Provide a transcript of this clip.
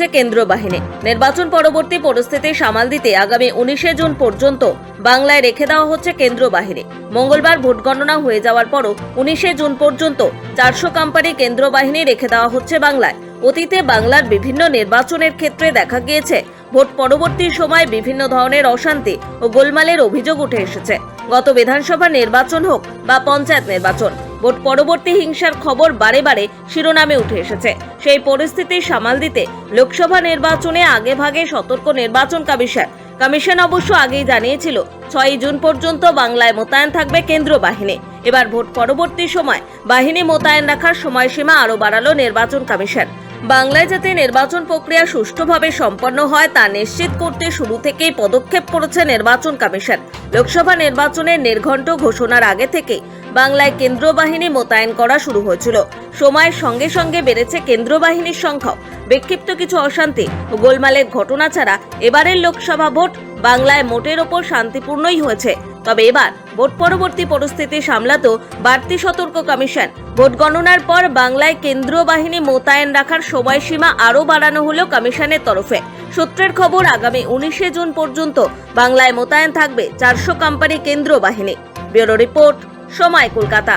হচ্ছে কেন্দ্রীয় বাহিনী। নির্বাচন পরবর্তী পরিস্থিতি সামাল দিতে আগামী উনিশে জুন পর্যন্ত বাংলায় রেখে দেওয়া হচ্ছে কেন্দ্রীয় বাহিনী। মঙ্গলবার ভোট গণনা হয়ে যাওয়ার পরও উনিশে জুন পর্যন্ত চারশো কোম্পানি কেন্দ্র বাহিনী রেখে দেওয়া হচ্ছে বাংলায়। অতীতে বাংলার বিভিন্ন নির্বাচনের ক্ষেত্রে দেখা গিয়েছে, ভোট পরবর্তী সময় বিভিন্ন ধরনের অশান্তি ও গোলমালের অভিযোগ উঠে এসেছে। গত বিধানসভা নির্বাচন হোক বা পঞ্চায়েত নির্বাচন ভোট পরবর্তী হিংসার খবর বারে বারে শিরোনামে উঠে এসেছে। সেই পরিস্থিতি সামাল দিতে লোকসভা নির্বাচনে আগে ভাগে সতর্ক নির্বাচন কমিশন। কমিশন অবশ্য আগেই জানিয়েছিল, ছয়ই জুন পর্যন্ত বাংলায় মোতায়েন থাকবে কেন্দ্র বাহিনী। এবার ভোট পরবর্তী সময় বাহিনী মোতায়েন রাখার সময়সীমা আরও বাড়ালো নির্বাচন কমিশন। বাংলায় যাতে নির্বাচন প্রক্রিয়া সুষ্ঠুভাবে সম্পন্ন হয় তা নিশ্চিত করতে শুরু থেকেই পদক্ষেপ করেছে নির্বাচন কমিশন। লোকসভা নির্বাচনের নির্ঘণ্ট ঘোষণার আগে থেকে বাংলায় কেন্দ্র বাহিনী মোতায়েন করা শুরু হয়েছিল। সময়ের সঙ্গে সঙ্গে বেড়েছে কেন্দ্র বাহিনীর সংখ্যাও। বিক্ষিপ্ত কিছু অশান্তি গোলমালের ঘটনা ছাড়া এবারের লোকসভা ভোট বাংলায় মোটের ওপর শান্তিপূর্ণই হয়েছে। তবে এবার ভোট পরবর্তী পরিস্থিতি সামলাতেও বাড়তি সতর্ক কমিশন। ভোট গণনার পর বাংলায় কেন্দ্রীয় বাহিনী মোতায়েন রাখার সময়সীমা আরও বাড়ানো হলো কমিশনের তরফে। সূত্রের খবর, আগামী উনিশে জুন পর্যন্ত বাংলায় মোতায়েন থাকবে চারশো কোম্পানি কেন্দ্র বাহিনী ব্যুরো রিপোর্ট সময় কলকাতা।